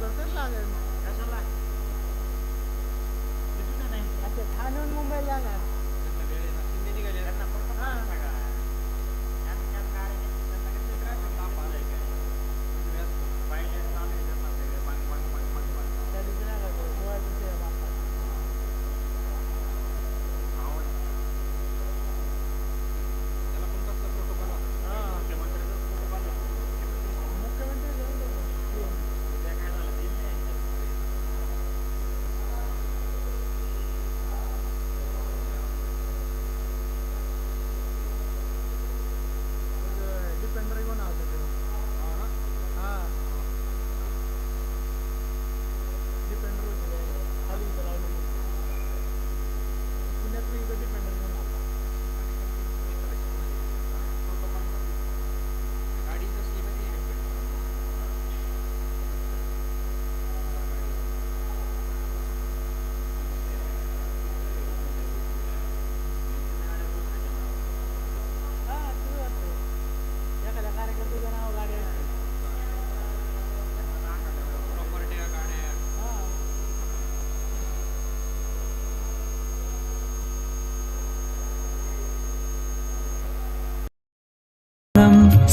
लागेल. कशाला? तिथून नाही? अच्छा ठाण्याहून मुंबईला जाणार. त्यांना वेळ आहे ना. शिंदे निघाले त्यांना फक्त हा. सांगा.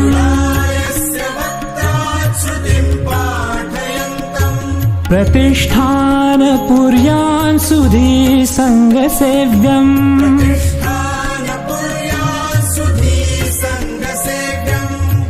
लुलायस्य वक्त्राच्छ्रुतिं पाठयन्तम्। प्रतिष्ठानपुर्यान् सुधी सङ्गसेव्यम्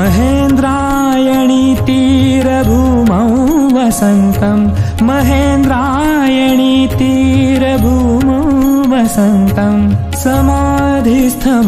महेन्द्रायणी तीरभूमौ वसन्तम् महेन्द्रायणी तीरभूमौ वसन्तम् समाधिस्थमूर्तिम्